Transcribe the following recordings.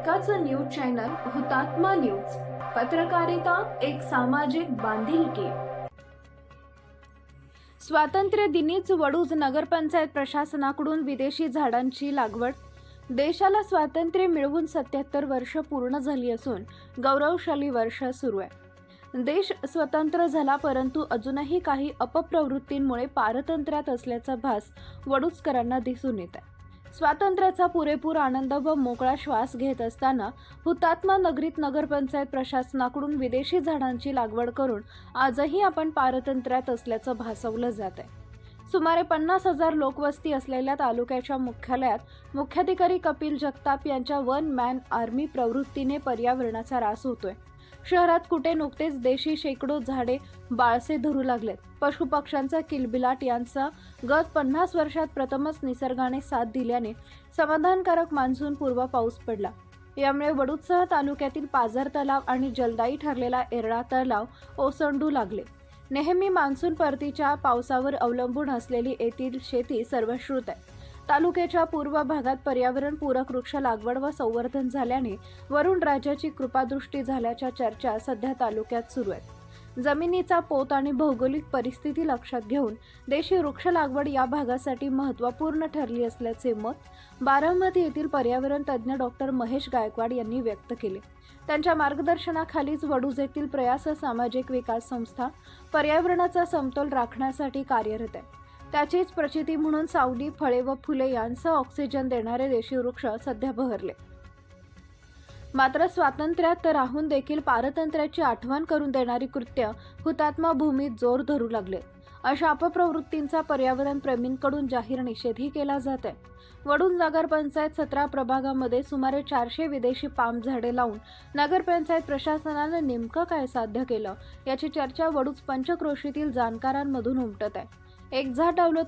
आपल्या हक्काचं news channel हुतात्मा न्यूज. पत्रकारिता एक सामाजिक बांधिलकी. स्वातंत्र्य दिनीच वडूज नगरपंचायत प्रशासनाकडून विदेशी झाडांची लागवड. देशाला स्वातंत्र्य मिळवून सत्याहत्तर वर्ष पूर्ण झाली असून गौरवशाली वर्ष सुरू आहे. देश स्वतंत्र झाला परंतु अजूनही काही अपप्रवृत्तींमुळे पारतंत्र्यात असल्याचा भास वडूजकरांना दिसून येत आहे. स्वातंत्र्याचा पुरेपूर आनंद व मोकळा श्वास घेत असताना हुतात्मा नगरीत नगरपंचायत प्रशासनाकडून विदेशी झाडांची लागवड करून आजही आपण पारतंत्र्यात असल्याचं भासवलं जात आहे सुमारे पन्नास हजार लोकवस्ती असलेल्या तालुक्याच्या मुख्यालयात मुख्याधिकारी कपिल जगताप यांच्या वन मॅन आर्मी प्रवृत्तीने पर्यावरणाचा रास होतोय. शहरात कुठे नुकतेच देशी शेकडो झाडे बाळसे धरू लागलेत. पशुपक्ष्यांचा किलबिलाट यांचा गत पन्नास वर्षात प्रथमच निसर्गाने साथ दिल्याने समाधानकारक मान्सून पूर्व पाऊस पडला. यामुळे वडूदसह तालुक्यातील पाझर तलाव आणि जलदायी ठरलेला एरडा तलाव ओसंडू लागले. नेहमी मान्सून परतीच्या पावसावर अवलंबून असलेली येथील शेती सर्वश्रुत आहे. तालुक्याच्या पूर्व भागात पर्यावरण पूरक वृक्ष लागवड व संवर्धन झाल्याने वरुण राजाची कृपादृष्टी झाल्याच्या चर्चा सध्या तालुक्यात सुरू आहेत. जमिनीचा पोत आणि भौगोलिक परिस्थिती लक्षात घेऊन देशी वृक्ष लागवड या भागासाठी महत्त्वपूर्ण ठरली असल्याचे मत बारामती येथील पर्यावरण तज्ज्ञ डॉक्टर महेश गायकवाड यांनी व्यक्त केले. त्यांच्या मार्गदर्शनाखालीच वडूज येथील प्रयास सामाजिक विकास संस्था पर्यावरणाचा समतोल राखण्यासाठी कार्यरत आहे. त्याचीच प्रचिती म्हणून सावली फळे व फुले यांसह ऑक्सिजन देणारे देशी वृक्ष सध्या बहरले. मात्र स्वातंत्र्यात राहून देखील पारतंत्र्याची आठवण करून देणारी कृत्य हुतात्मा भूमीत जोर धरू लागले. अशा अपप्रवृत्तींचा पर्यावरण प्रेमींकडून जाहीर निषेधही केला जात आहे. वडून नगरपंचायत सतरा प्रभागामध्ये सुमारे चारशे विदेशी पाम झाडे लावून नगरपंचायत प्रशासनानं नेमकं काय साध्य केलं? याची चर्चा वडूज पंचक्रोशीतील जाणकारांमधून उमटत आहे. एक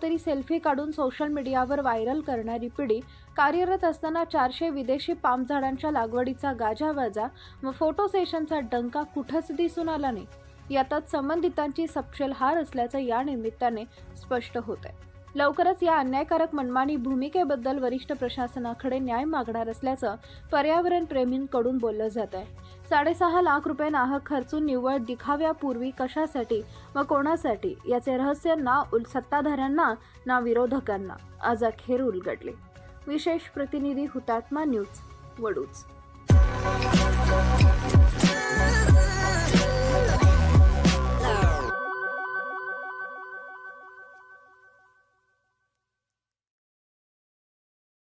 तरी सेल्फी काढून सोशल मीडियावर व्हायरल करणारी पिढी कार्यरत असताना चारशे विदेशी पाम झाडांच्या लागवडीचा गाजावाजा व फोटो सेशनचा डंका कुठंच दिसून आला नाही. यातच संबंधितांची सपशेल हार असल्याचं या निमित्ताने स्पष्ट होत आहे लवकरच या अन्यायकारक मनमानी भूमिकेबद्दल वरिष्ठ प्रशासनाकडे न्याय मागणार असल्याचं पर्यावरण प्रेमींकडून बोललं जात आहे. साडेसहा लाख रुपये नाहक खर्चून निव्वळ दिखाव्यापूर्वी कशासाठी व कोणासाठी याचे रहस्य ना उल सत्ताधाऱ्यांना ना विरोधकांना. आज अखेर उलगडले. विशेष प्रतिनिधी हुतात्मा न्यूज वडूज